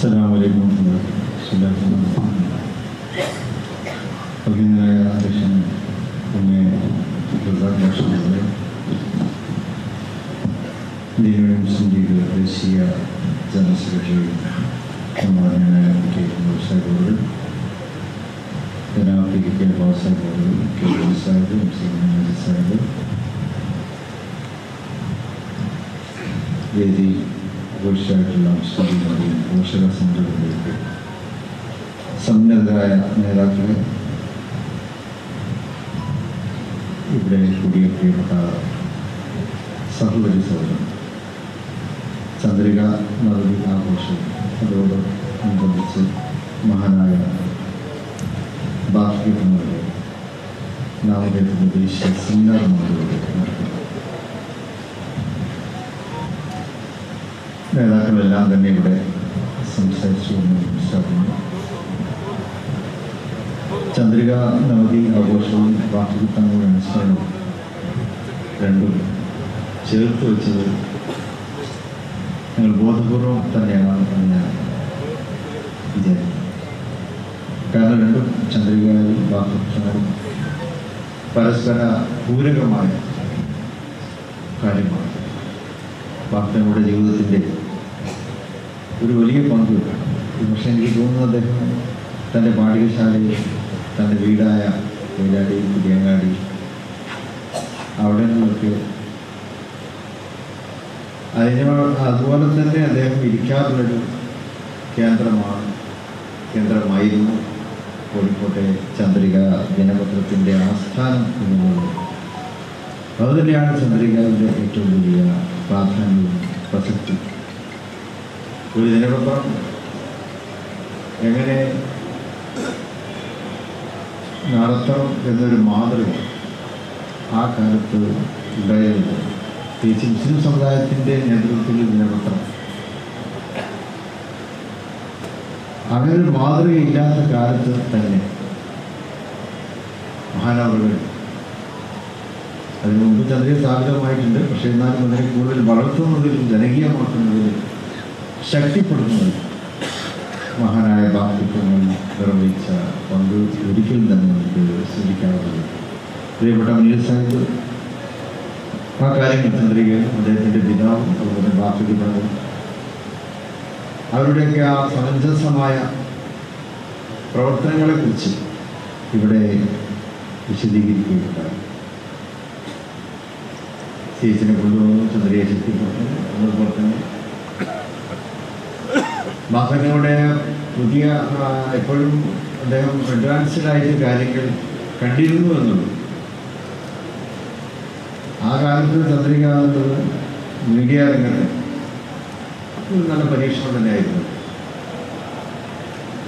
السلام عليكم ورحمة الله അഭിനയ അധ്യക്ഷൻ പിന്നെ ഭാഷകളെ ഇന്ത്യയുടെ മുസ്ലിം ലീഗ് ദേശീയ ജനറൽ സെക്രട്ടറി ബഹുമാനായ കെ സാഹിബുകൾ ജനാബ് P K Babu സാഹിബുകൾ K G sahib M C Majeed sahib വേദി ഘോഷായിട്ടുള്ള മുസ്ലിം പോഷക സംഘടനകൾക്ക് സന്നദ്ധരായ നേതാക്കളെ ഇവിടെ കൂടിയ പ്രിയപ്പെട്ട സഹോദരി സഹോദരൻ ചന്ദ്രിക നവതി ആഘോഷം അതോട് അനുബന്ധിച്ച് മഹാനായ ബാക്കിക്കുന്നവരെ നാമകേന്ദ്ര ദേശീയ സെമിനാർ മാതൃകയുടെ നടക്കുന്നു നേതാക്കളെല്ലാം തന്നെ ഇവിടെ സംസാരിച്ചു മനസ്സിലാക്കുന്നു ചന്ദ്രിക നവതി ആഘോഷവും വാക്കുതങ്ങളുടെ അനുസ്മരണവും രണ്ടും ചേർത്ത് വെച്ചത് ഞങ്ങൾ ബോധപൂർവം തന്നെയാണ് എന്ന് ഞാൻ വിചാരിക്കുന്നു. കാരണം രണ്ടും ചന്ദ്രികയും വാക്കുതങ്ങളും പരസ്പര പൂരകമായ കാര്യമാണ്. വാർത്തകളുടെ ജീവിതത്തിന്റെ ഒരു വലിയ പങ്ക് പക്ഷേ എനിക്ക് തോന്നുന്നു അദ്ദേഹം തന്റെ പാഠ്യശാലയിൽ തന്റെ വീടായ വേലാടി പുതിയങ്ങാടി അവിടെ നിന്നൊക്കെ അതിനോട് അതുപോലെ തന്നെ അദ്ദേഹം ഇരിക്കാറുള്ളൊരു കേന്ദ്രമാണ് കേന്ദ്രമായിരുന്നു കോഴിക്കോട്ടെ ചന്ദ്രിക ദിനപത്രത്തിന്റെ ആസ്ഥാനം എന്നുള്ളത് അതുതന്നെയാണ് ചന്ദ്രികയുടെ ഏറ്റവും വലിയ പ്രാധാന്യവും പ്രസക്തി ഒരു എങ്ങനെ നടത്തണം എന്നൊരു മാതൃക ആ കാലത്ത് ഉണ്ടായിരുന്നു. പ്രത്യേകിച്ച് മുസ്ലിം സമുദായത്തിന്റെ നേതൃത്വത്തിൽ ദിനപത്രം അങ്ങനെ ഒരു മാതൃകയില്ലാത്ത കാലത്ത് തന്നെ മഹാനവറുകൾ അതിന് മുമ്പ് ചന്ദ്രയെ സ്ഥാപിതമായിട്ടുണ്ട്. പക്ഷേ എന്നാലും അതിനെ കൂടുതൽ വളർത്തുന്നതിലും ജനകീയമാക്കുന്നതിലും ശക്തിപ്പെടുത്തുന്നതിലും മഹാനായ ബാധിത്വങ്ങൾ നിർവഹിച്ച പങ്ക് ഒരിക്കലും തന്നെ നമുക്ക് ശ്രദ്ധിക്കാറുള്ളത് പ്രിയപ്പെട്ട മീർ സാഹിബ് ആ കാര്യങ്ങൾ ചന്ദ്രികയും അദ്ദേഹത്തിന്റെ പിതാവും അതുപോലെ ബാധിക്കുന്നതും അവരുടെയൊക്കെ ആ സമഞ്ജസമായ പ്രവർത്തനങ്ങളെക്കുറിച്ച് ഇവിടെ വിശദീകരിക്കുകയുണ്ടായി. ചേച്ചിനെ കൊണ്ടുവന്നു ചന്ദ്രയെ ശക്തിപ്പെടുത്തുന്നു അതുപോലെ തന്നെ ബാപ്പനയുടെ പുതിയ എപ്പോഴും അദ്ദേഹം അഡ്വാൻസ്ഡ് ആയിട്ട് കാര്യങ്ങൾ കണ്ടിരുന്നു എന്നുള്ളൂ ആ കാലത്ത് ചന്ദ്രിക എന്നുള്ളത് മീഡിയ രംഗത്ത് നല്ല പരീക്ഷണം തന്നെയായിരുന്നു.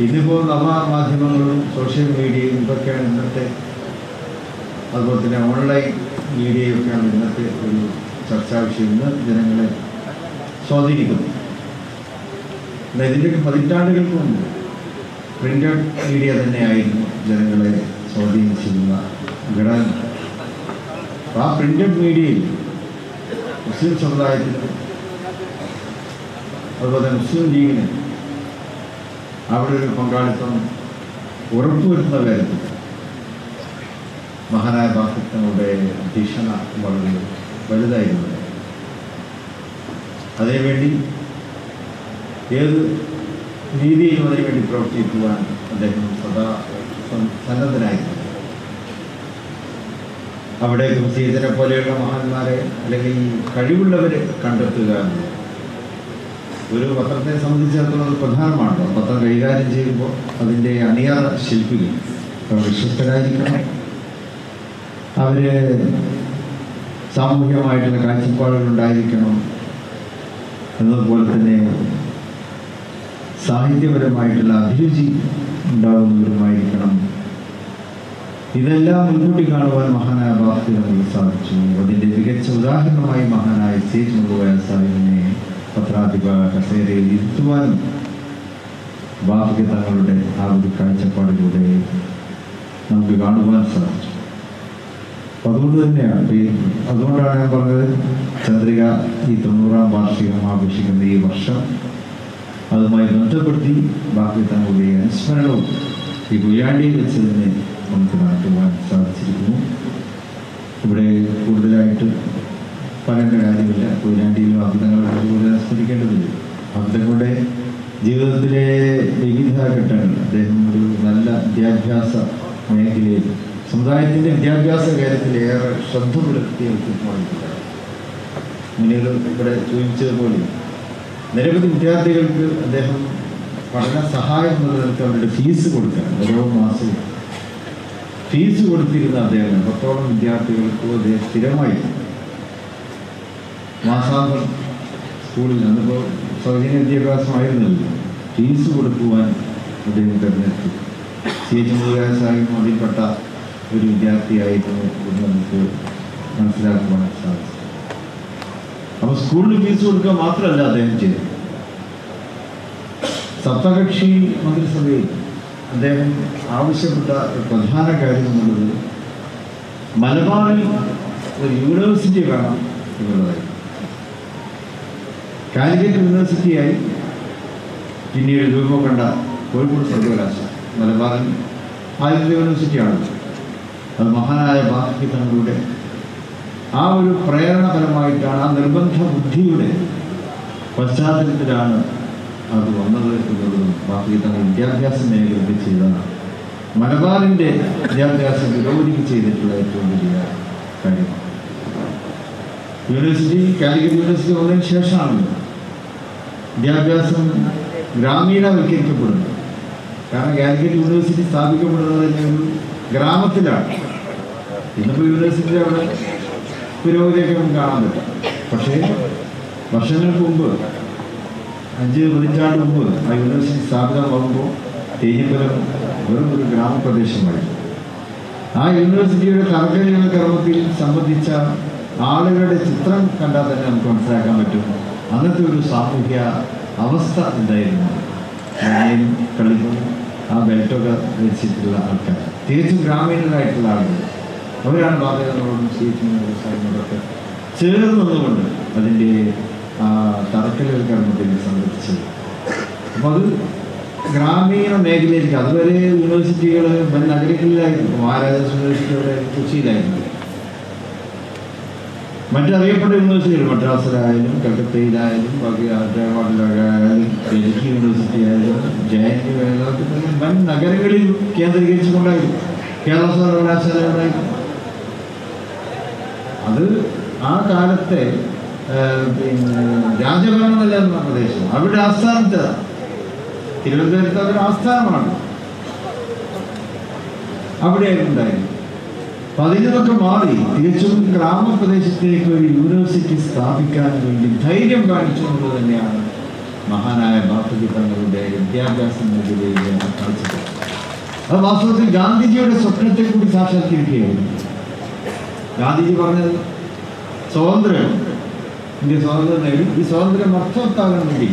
ഇന്നിപ്പോൾ നവമാധ്യമങ്ങളും സോഷ്യൽ മീഡിയയും ഇതൊക്കെയാണ് ഇന്നത്തെ അതുപോലെ തന്നെ ഓൺലൈൻ മീഡിയയൊക്കെയാണ് ഇന്നത്തെ ഒരു ചർച്ചാ വിഷയം. ഇന്ന് ജനങ്ങളെ സ്വാധീനിക്കുന്നു. എന്നാൽ ഇതിന്റെയൊക്കെ പതിറ്റാണ്ടുകൾക്ക് മുമ്പ് പ്രിന്റഡ് മീഡിയ തന്നെയായിരുന്നു ജനങ്ങളെ സ്വാധീനിച്ചിരുന്ന അപ്പോൾ ആ പ്രിന്റഡ് മീഡിയയിൽ മുസ്ലിം സമുദായത്തിന് അതുപോലെ മുസ്ലിം ലീഗിന് അവിടെ ഒരു പങ്കാളിത്തം ഉറപ്പുവരുത്തുന്ന കാര്യത്തിൽ മഹാനായ ബാക്കിത്തങ്ങളുടെ ഭീഷണ വളരെ വലുതായിരുന്നു. അതിനുവേണ്ടി ഏത് രീതിയിലും അതിനുവേണ്ടി പ്രവർത്തിക്കുവാൻ അദ്ദേഹം സദാ സന്നദ്ധനായിരുന്നു. അവിടെ സീതനെ പോലെയുള്ള മഹാന്മാരെ അല്ലെങ്കിൽ കഴിവുള്ളവരെ കണ്ടെത്തുക ഒരു പത്രത്തെ സംബന്ധിച്ചിടത്തോളം അത് പ്രധാനമാണ് പത്രം കൈകാര്യം ചെയ്യുമ്പോൾ അതിന്റെ അണിയറ ശില്പികൾ വിശ്വസ്തരായിരിക്കണം. അവർ സാമൂഹികമായിട്ടുള്ള കാഴ്ചപ്പാടുകൾ ഉണ്ടായിരിക്കണം. എന്നതുപോലെ തന്നെ സാഹിത്യപരമായിട്ടുള്ള അഭിരുചി ഉണ്ടാകുന്നവരുമായിരിക്കണം. ഇതെല്ലാം മുൻകൂട്ടി കാണുവാൻ മഹാനായ നമുക്ക് സാധിച്ചു. അതിന്റെ മികച്ച ഉദാഹരണമായി മഹാനായ സേജ് മുഖുവായ സാഹിബിനെ പത്രാധിപ കസേരയിൽ ഇരുത്തുവാനും ബാഫിക്ക് തങ്ങളുടെ ആ ഒരു കാഴ്ചപ്പാടിലൂടെ നമുക്ക് കാണുവാൻ സാധിച്ചു. അതുകൊണ്ട് തന്നെയാണ് അതുകൊണ്ടാണ് ഞാൻ പറഞ്ഞത് ചന്ദ്രിക ഈ തൊണ്ണൂറാം വാർഷികം ആഘോഷിക്കുന്ന ഈ വർഷം അതുമായി ബന്ധപ്പെടുത്തി ബാക്കി തങ്ങളുടെ അനുസ്മരണവും ഈ കൊയ്യാണ്ടിയിൽ വെച്ച് തന്നെ നമുക്ക് നടത്തുവാൻ സാധിച്ചിരിക്കുന്നു. ഇവിടെ കൂടുതലായിട്ട് പറയേണ്ട കാര്യമില്ല. കൊയിലാണ്ടിയിലും അബദ്ധങ്ങളെ കൂടുതൽ അനുസ്മരിക്കേണ്ടതില്ല അബ്ദങ്ങളുടെ ജീവിതത്തിലെ വിവിധ ഘട്ടങ്ങൾ. അദ്ദേഹം ഒരു നല്ല വിദ്യാഭ്യാസ മേഖലയിൽ സമുദായത്തിന്റെ വിദ്യാഭ്യാസ കാര്യത്തിൽ ഏറെ ശ്രദ്ധ പുലർത്തിയ വ്യക്തിത്വമാണ് മുന്നിൽ ഇവിടെ സൂചിപ്പിച്ചതുപോലെ നിരവധി വിദ്യാർത്ഥികൾക്ക് അദ്ദേഹം പഠന സഹായം നിലനിർത്തി അവരുടെ ഫീസ് കൊടുക്കാൻ ഓരോ മാസവും ഫീസ് കൊടുത്തിരുന്ന അദ്ദേഹം പത്തോളം വിദ്യാർത്ഥികൾക്ക് അദ്ദേഹം സ്ഥിരമായി മാസാന്തം സ്കൂളിൽ അന്നിപ്പോൾ സൗജന്യ വിദ്യാഭ്യാസമായിരുന്നില്ല. ഫീസ് കൊടുക്കുവാൻ അദ്ദേഹം തിരഞ്ഞെടുത്തു. സി എച്ച് മുരുകാസായും അതിൽപ്പെട്ട ഒരു വിദ്യാർത്ഥിയായിരുന്നു എന്ന് നമുക്ക് മനസ്സിലാക്കുവാൻ സാധിച്ചു. അപ്പോൾ സ്കൂളിന് ഫീസ് കൊടുക്കുക മാത്രമല്ല അദ്ദേഹം ചെയ്തു സപ്തകക്ഷി മന്ത്രിസഭയിൽ അദ്ദേഹം ആവശ്യപ്പെട്ട പ്രധാന കാര്യം എന്നുള്ളത് മലബാറിൽ ഒരു യൂണിവേഴ്സിറ്റി വേണം എന്നുള്ളതായിരുന്നു കാലിക്കറ്റ് യൂണിവേഴ്സിറ്റിയായി പിന്നീട് രൂപം കണ്ട കോഴിക്കോട് സർവകലാശാല മലബാറിൽ ആദ്യത്തെ യൂണിവേഴ്സിറ്റിയാണ് അത് മഹാനായ ബാക്കി തങ്ങളുടെ ആ ഒരു പ്രേരണപരമായിട്ടാണ് ആ നിർബന്ധ ബുദ്ധിയുടെ പശ്ചാത്തലത്തിലാണ് അത് വന്നത് എന്നുള്ളതും ബാക്കി തങ്ങൾ വിദ്യാഭ്യാസ മേഖലയിൽ ചെയ്തതാണ് മലബാറിന്റെ വിദ്യാഭ്യാസ പുരോഗതിക്ക് ചെയ്തിട്ടുള്ള ഏറ്റവും വലിയ കാര്യമാണ്. യൂണിവേഴ്സിറ്റി കാലിക്കറ്റ് യൂണിവേഴ്സിറ്റി വന്നതിന് ശേഷമാണ് വിദ്യാഭ്യാസം ഗ്രാമീണവൽക്കരിക്കപ്പെടുന്നത്. കാരണം കാലിക്കറ്റ് യൂണിവേഴ്സിറ്റി സ്ഥാപിക്കപ്പെടുന്നത് തന്നെ ഒരു ഗ്രാമത്തിലാണ്. ഇന്നിപ്പോൾ യൂണിവേഴ്സിറ്റി അവിടെ പുരോഗതിയൊക്കെ നമുക്ക് കാണാൻ പറ്റും. പക്ഷേ വർഷങ്ങൾക്ക് മുമ്പ് അഞ്ച് പതിറ്റാണ്ട് മുമ്പ് ആ യൂണിവേഴ്സിറ്റി സ്ഥാപിതമാകുമ്പോൾ തേഞ്ഞിപ്പലം വെറും ഒരു ഗ്രാമപ്രദേശമായിരുന്നു ആ യൂണിവേഴ്സിറ്റിയുടെ തറക്കല്ലികൾ കർമ്മത്തിൽ സംബന്ധിച്ച ആളുകളുടെ ചിത്രം കണ്ടാൽ തന്നെ നമുക്ക് മനസ്സിലാക്കാൻ പറ്റും. അന്നത്തെ ഒരു സാമൂഹ്യ അവസ്ഥ എന്തായിരുന്നു? കളിപ്പും ആ ബെൽറ്റൊക്കെ ധരിച്ചിട്ടുള്ള ആൾക്കാർ തികച്ചും ഗ്രാമീണരായിട്ടുള്ള ആളുകൾ. അവരാണ് ബാധകങ്ങളോടും സ്വീകരിക്കുന്നതൊക്കെ ചേർന്ന് നിന്നുകൊണ്ട് അതിന്റെ ആ തറക്കല്ലുകൾ കർമ്മത്തിൽ സംബന്ധിച്ചത് അപ്പം അത് ഗ്രാമീണ മേഖലയിലേക്ക് അതുവരെ യൂണിവേഴ്സിറ്റികൾ വൻ നഗരങ്ങളിലായിരുന്നു. മഹാരാജാസ് യൂണിവേഴ്സിറ്റി അവിടെ കൊച്ചിയിലായിരുന്നു. മറ്ററിയപ്പെട്ട യൂണിവേഴ്സിറ്റികൾ മദ്രാസിലായാലും കൽക്കത്തയിലായാലും ബാക്കി ഹൈദരാബാദിലായാലും ഡൽഹി യൂണിവേഴ്സിറ്റി ആയാലും ജയൻ യു വൻ നഗരങ്ങളിൽ കേന്ദ്രീകരിച്ചുകൊണ്ടായിരുന്നു. കേരള സർവകലാശാല ഉണ്ടായിരുന്നു. അത് ആ കാലത്തെ പിന്നെ രാജഭരണം എന്ന പ്രദേശം അവരുടെ ആസ്ഥാനത്ത് തിരുവനന്തപുരത്ത് അവരുടെ ആസ്ഥാനമാണ്. അവിടെ ഉണ്ടായിരുന്നു അപ്പൊ അതിനൊക്കെ മാറി. തികച്ചും ഗ്രാമപ്രദേശത്തേക്ക് ഒരു യൂണിവേഴ്സിറ്റി സ്ഥാപിക്കാൻ വേണ്ടി ധൈര്യം കാണിച്ചുകൊണ്ട് തന്നെയാണ് മഹാനായ ബാപ്പുജി തങ്ങളുടെ വിദ്യാഭ്യാസ മേഖലയിലെ കാഴ്ചപ്പാട് അത് വാസ്തവത്തിൽ ഗാന്ധിജിയുടെ സ്വപ്നത്തെ കൂടി സാക്ഷാത്കരിക്കുകയായിരുന്നു. ഗാന്ധിജി പറഞ്ഞത് സ്വാതന്ത്ര്യം. ഇന്ത്യ സ്വാതന്ത്ര്യം നേടി. ഈ സ്വാതന്ത്ര്യം അർത്ഥവത്താകാൻ വേണ്ടി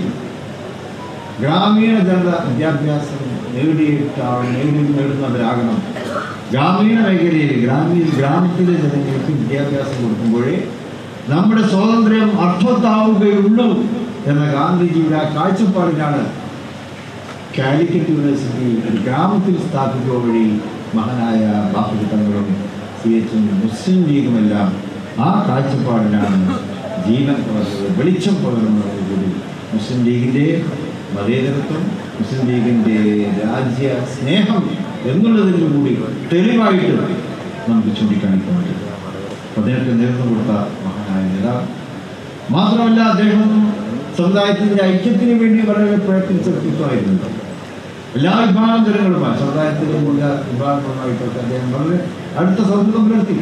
ഗ്രാമീണ ജനത വിദ്യാഭ്യാസം നേടിയിട്ടാണ് നേടി നേടുന്നവരാകണം. ഗ്രാമീണ മേഖലയിൽ ഗ്രാമീണ ഗ്രാമത്തിലെ ജനങ്ങൾക്ക് വിദ്യാഭ്യാസം കൊടുക്കുമ്പോഴേ നമ്മുടെ സ്വാതന്ത്ര്യം അർത്ഥത്താവുകയുള്ളൂ എന്ന ഗാന്ധിജിയുടെ ആ കാഴ്ചപ്പാടിനാണ് കാലിക്കറ്റ് യൂണിവേഴ്സിറ്റി ഗ്രാമത്തിൽ സ്ഥാപിക്കുക വഴി മഹാനായ ബാപ്പുജി തങ്ങളും സി മുസ്ലിം ലീഗുമെല്ലാം ആ കാഴ്ചപ്പാടിനാണ് ജീവൻ പകർന്നത് വെളിച്ചം പകർന്നതോടുകൂടി മുസ്ലിം ലീഗിന്റെ മതേതരത്വം മുസ്ലിം ലീഗിന്റെ രാജ്യ സ്നേഹം എന്നുള്ളതിന്റെ കൂടി തെളിവായിട്ട് നമുക്ക് ചൂണ്ടിക്കാണിക്കാൻ പറ്റും അദ്ദേഹത്തെ നേതൃത്വം കൊടുത്ത മഹാനായ നേതാവ്. മാത്രമല്ല അദ്ദേഹം സമുദായത്തിന്റെ ഐക്യത്തിന് വേണ്ടി വളരെ പ്രയത്നിച്ച വ്യക്തിത്വമായിരുന്നു എല്ലാ വിഭാഗം ജനങ്ങളുമായി സമുദായത്തിലെ എല്ലാ വിഭാഗങ്ങളുമായിട്ടൊക്കെ അദ്ദേഹം വളരെ അടുത്ത സൗഹൃദം പുലർത്തി.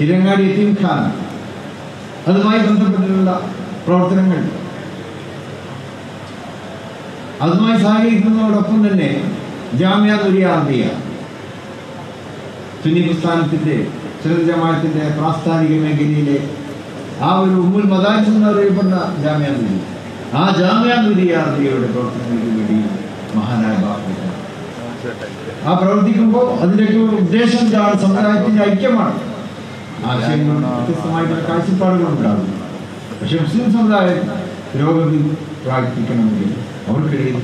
തിരങ്ങാടി എത്തിയും ഖാൻ. അതുമായി ബന്ധപ്പെട്ടിട്ടുള്ള പ്രവർത്തനങ്ങൾ. അതുമായി സഹകരിക്കുന്നതോടൊപ്പം തന്നെ ജാമ്യ ദുരിയാന്തിയ സുന്നി പ്രസ്ഥാനത്തിന്റെ ജമാഅത്തിന്റെ പ്രാസ്ഥാനിക മേഖലയിലെ ആ ഒരു ഉമ്മുൽ മദാരിസ് എന്നറിയപ്പെടുന്ന ജാമ്യ ദുരി ആ ജാമ്യ വിദ്യാർത്ഥികളുടെ പ്രവർത്തനങ്ങൾക്ക് വേണ്ടി മഹാനായ ബാബു ആ പ്രവർത്തിക്കുമ്പോൾ അതിന്റെയൊക്കെ ഒരു ഉദ്ദേശം ഇതാണ്. സമുദായത്തിന്റെ ഐക്യമാണ്. ആശയങ്ങൾ വ്യത്യസ്തമായിട്ടുള്ള കാഴ്ചപ്പാടുകളും ഉണ്ടാകും. പക്ഷെ മുസ്ലിം സമുദായം പുരോഗതി പ്രാപിക്കണമെങ്കിൽ അവർക്കിടയിൽ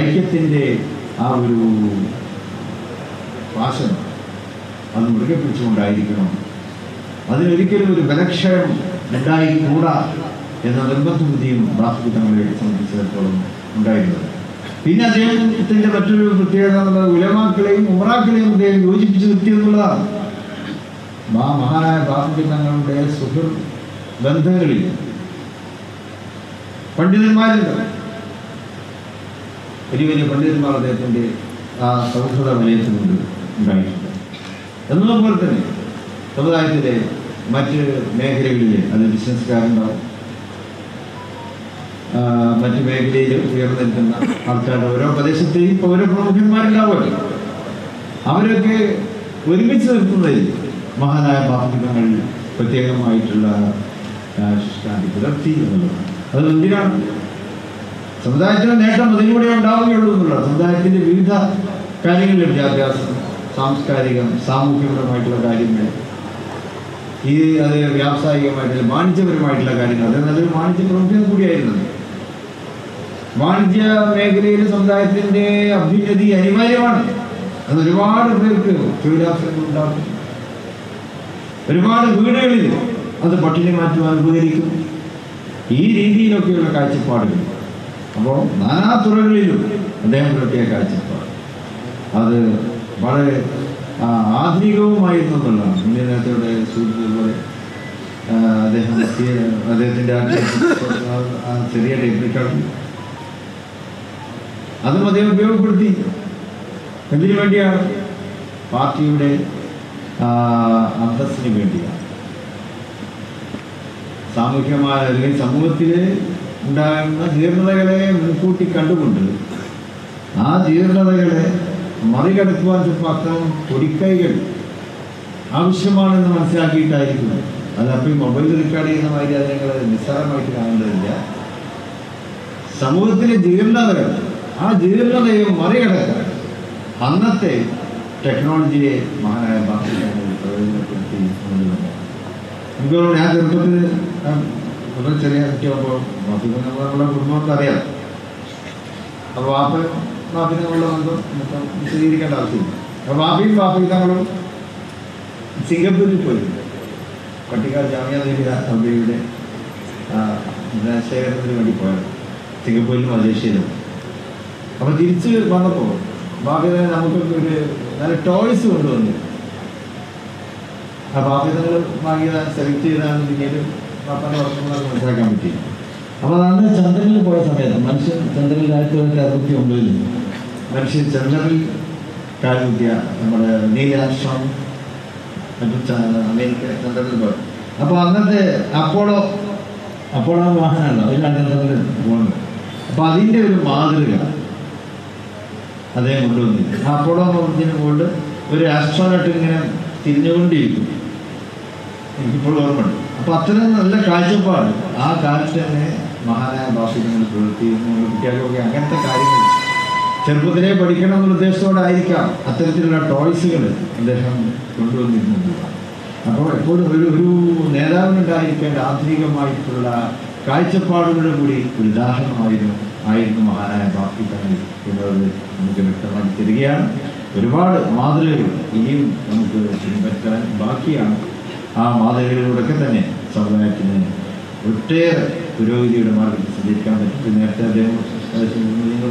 ഐക്യത്തിന്റെ ആ ഒരു വാശം അത് മുറുകെ പിടിച്ചുകൊണ്ടായിരിക്കണം. അതിനൊരിക്കലും ഒരു ബലക്ഷയം ഉണ്ടായിക്കൂടാ. എന്ന നിർബന്ധബുദ്ധിയും ബാഹുബി തങ്ങളെ സംബന്ധിച്ചിടത്തോളം ഉണ്ടായിരുന്നത്. പിന്നെ അദ്ദേഹത്തിന്റെ മറ്റൊരു പ്രത്യേകത എന്നുള്ളത് ഉലമാക്കളെയും ഉമറാക്കളെയും അദ്ദേഹം യോജിപ്പിച്ച് നിർത്തി എന്നുള്ളതാണ്. മാ മഹാനായ ബാഹുബി തങ്ങളുടെ സുഹൃ ബന്ധങ്ങളിൽ പണ്ഡിതന്മാരുണ്ട്. വലിയ വലിയ പണ്ഡിതന്മാർ അദ്ദേഹത്തിന്റെ ആ സൗഹൃദ വലയത്തിലുണ്ട് ഉണ്ടായിട്ടുണ്ട്. എന്നതുപോലെ തന്നെ സമുദായത്തിലെ മറ്റ് മേഖലകളിൽ അത് ബിസിനസ്സുകാരുണ്ടാവും ആ, മറ്റ് മേഖലയിൽ ഉയർന്നു നിൽക്കുന്ന ആൾക്കാരുടെ ഓരോ പ്രദേശത്തെയും ഓരോ പ്രമുഖന്മാരുണ്ടാവുമല്ലോ. അവരൊക്കെ ഒരുമിച്ച് നിർത്തുന്നതിൽ മഹാനായ ബാഹുബിതങ്ങൾ പ്രത്യേകമായിട്ടുള്ള ശിഷ്ടാന്തി പുലർത്തി എന്നുള്ളതാണ്. അത് എന്തിനാണ്? സമുദായത്തിന് നേട്ടം അതിലൂടെ ഉണ്ടാവുകയുള്ളൂ എന്നുള്ള സമുദായത്തിന്റെ വിവിധ കാര്യങ്ങളിൽ വിദ്യാഭ്യാസം സാംസ്കാരികം സാമൂഹികപരമായിട്ടുള്ള കാര്യങ്ങൾ ഈ അത് വ്യാവസായികമായിട്ടുള്ള വാണിജ്യപരമായിട്ടുള്ള കാര്യങ്ങൾ അത് നല്ലൊരു വാണിജ്യ പ്രമുഖം കൂടിയായിരുന്നത് വാണിജ്യ മേഖലയിൽ സമുദായത്തിന്റെ അഭ്യുന്നതി അനിവാര്യമാണ്. അത് ഒരുപാട് പേർക്ക് തൊഴിലവസരങ്ങൾ ഉണ്ടാകും ഒരുപാട് വീടുകളിൽ അത് പട്ടിണി മാറ്റുവാൻ ഉപകരിക്കും ഈ രീതിയിലൊക്കെയുള്ള കാഴ്ചപ്പാടുകൾ. അപ്പോൾ നാനാ തുറകളിലും അദ്ദേഹം പുലർത്തിയ കാഴ്ചപ്പാട്. അത് വളരെ ആധുനികവുമായിരുന്നു എന്നുള്ളതാണ്. ഇന്ത്യ നേരത്തെ ഇവിടെ സൂചിച്ചതുപോലെ അദ്ദേഹം അദ്ദേഹത്തിന്റെ ആ ചെറിയ റെക്കോർഡ് അതും അദ്ദേഹം ഉപയോഗപ്പെടുത്തി. എന്തിനു വേണ്ടിയാണ് പാർട്ടിയുടെ അന്തസ്സിന് വേണ്ടിയാണ് സാമൂഹികമായ അല്ലെങ്കിൽ സമൂഹത്തിൽ ഉണ്ടാകുന്ന ജീർണതകളെ മുൻകൂട്ടി കണ്ടുകൊണ്ട് ആ ജീർണതകളെ മറികടക്കുവാൻ അത്തരം പൊടിക്കൈകൾ ആവശ്യമാണെന്ന് മനസ്സിലാക്കിയിട്ടായിരിക്കും. അത് അപ്പം മൊബൈൽ റെക്കോർഡ് ചെയ്യുന്ന മാതിരി അത് ഞങ്ങൾ നിസ്സാരമായിട്ട് കാണേണ്ടതില്ല. സമൂഹത്തിലെ ജീർണതകൾ ആ ജീർണതയെ മറികടക്കാൻ അന്നത്തെ ടെക്നോളജിയെ മഹാനായ ബാക്കിയാണ് പ്രയോജനപ്പെടുത്തി തോന്നുന്നു ഞാൻ ചെറുപ്പത്തിൽ വളരെ ചെറിയ കുട്ടിയാകുമ്പോൾ ബാപ്പിക്ക് കുടുംബങ്ങൾക്ക് അറിയാം. അപ്പോൾ വാപ്പ വാപ്പിന് നമ്മളുടെ ബന്ധം മൊത്തം വിശദീകരിക്കേണ്ട ആവശ്യമില്ല. അപ്പോൾ വാപ്പയും തങ്ങളും സിംഗപ്പൂരിൽ പോയിട്ടുണ്ട് പട്ടിക്കാർ ജാമ്യ ദേവിയ അമ്പയുടെ ശേഖരത്തിന് വേണ്ടി പോയത്. സിംഗപ്പൂരിലും മലേഷ്യയിലും. അപ്പോൾ തിരിച്ച് വന്നപ്പോൾ ബാബി തന്നെ നമുക്കൊക്കെ ഒരു നല്ല ടോയ്സ് കൊണ്ടുവന്നു. ആ ബാധ്യതകൾ വാങ്ങിയതാണ് സെലക്ട് ചെയ്താണ് പിന്നീട് പാപ്പാനെ വളർത്തുന്നത് മനസ്സിലാക്കാൻ പറ്റി. അപ്പോൾ അന്ന് ചന്ദ്രനിൽ പോയ സമയത്ത് മനുഷ്യൻ ചന്ദ്രനിൽ ആയിരത്തി തൊള്ളായിരത്തി അറുപത്തി ഒമ്പതിൽ മനുഷ്യൻ ചന്ദ്രനിൽ കാലുകുത്തിയ നമ്മുടെ നീലാശ്രം മറ്റു അമേരിക്ക ചന്ദ്രനിൽ പോയി. അപ്പോൾ അന്നത്തെ അപ്പോളോ അപ്പോളോ വാഹനമല്ല അതിലാണ് ചന്ദ്രനിൽ പോകുന്നത് അപ്പോൾ അതിന്റെ ഒരു മാതൃക അദ്ദേഹം കൊണ്ടുവന്നില്ല അപ്പോളോ മൗര്യത്തിന് കൊണ്ട് ഒരു ആസ്ട്രോനട്ട് ഇങ്ങനെ തിരിഞ്ഞുകൊണ്ടിരിക്കും. എനിക്കിപ്പോൾ ഓർമ്മയുണ്ട്. അപ്പൊ അത്രയും നല്ല കാഴ്ചപ്പാട്. ആ കാലത്ത് തന്നെ മഹാനായ ഭാഷകൾ പ്രവർത്തിക്കുന്നു കുട്ടികൾക്കൊക്കെ അങ്ങനത്തെ കാര്യങ്ങൾ ചെറുപ്പത്തിലേ പഠിക്കണം എന്നുള്ള ഉദ്ദേശത്തോടായിരിക്കാം അത്തരത്തിലുള്ള ടോയ്സുകൾ അദ്ദേഹം കൊണ്ടുവന്നിരുന്നത്. അപ്പോൾ എപ്പോഴും ഒരു ഒരു നേതാവിനുണ്ടായിരിക്കേണ്ട ആധുനികമായിട്ടുള്ള കാഴ്ചപ്പാടുകളുടെ കൂടി ഒരു ഉദാഹരണമായിരുന്നു ആയിരുന്നു മഹാനായ ബാക്കി തങ്ങൾ എന്നുള്ളത് നമുക്ക് വ്യക്തമാക്കി തരികയാണ്. ഒരുപാട് മാതൃകകൾ ഇനിയും നമുക്ക് പിൻപറ്റാൻ ബാക്കിയാണ്. ആ മാതൃകകളിലൂടെയൊക്കെ തന്നെ സമുദായത്തിന് ഒട്ടേറെ പുരോഗതിയുടെ മാർഗത്തിൽ സഞ്ചരിക്കാൻ പറ്റും. നേരത്തെ അദ്ദേഹം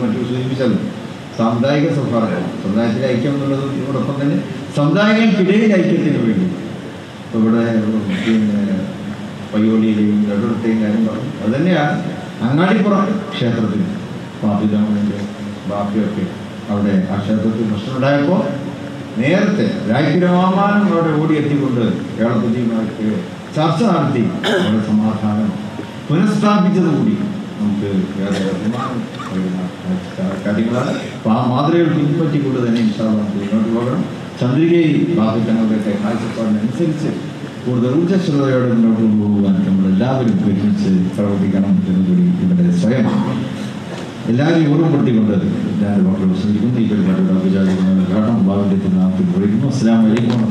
മറ്റു സൂചിപ്പിച്ചത് സാമുദായിക സൗഹാർദ്ദം സമുദായത്തിലെ ഐക്യം എന്നുള്ളതോടൊപ്പം തന്നെ സമുദായങ്ങൾക്കിടയിൽ ഐക്യത്തിന് വേണ്ടി. ഇവിടെ പിന്നെ പയ്യോളിയിലെയും രണ്ടിടത്തെയും കാര്യം പറഞ്ഞു. അതുതന്നെയാണ് അങ്ങാടിപ്പുറം ക്ഷേത്രത്തിൽ പാപിതങ്ങളുടെ ബാക്കിയൊക്കെ. അവിടെ ആ ക്ഷേത്രത്തിൽ പ്രശ്നമുണ്ടായപ്പോൾ നേരത്തെ രാജ്യമാനം അവിടെ ഓടിയെത്തിക്കൊണ്ട് കേരളത്തിയുമായിട്ട് ചർച്ച നടത്തി. അവിടെ സമാധാനം പുനഃസ്ഥാപിച്ചതുകൂടി നമുക്ക് കാര്യങ്ങളാണ്. അപ്പോൾ ആ മാതൃകകൾ പിൻപറ്റിക്കൊണ്ട് തന്നെ മുന്നോട്ട് പോകണം. ചന്ദ്രികയിൽ ബാക്കി തങ്ങളുടെ കാഴ്ചപ്പാടിനനുസരിച്ച് കൂടുതൽ ഊർജശ്രദ്ധയോടെ മുന്നോട്ട് പോകുവാൻ നമ്മളെല്ലാവരും ഒരുമിച്ച് പ്രവർത്തിക്കണം എന്നുകൂടി ഇവിടെ സ്വയം എല്ലാവരെയും ഓർമ്മപ്പെടുത്തിക്കൊണ്ട് ഞാൻ ഡോക്ടർ പ്രസംഗിക്കുന്നു ഈ ഔപചാരികമായ ഉദ്ഘാടനം ബാബിന്റെ നാമത്തിൽ വിളിക്കുന്നു അസ്സാം വലൈക്കും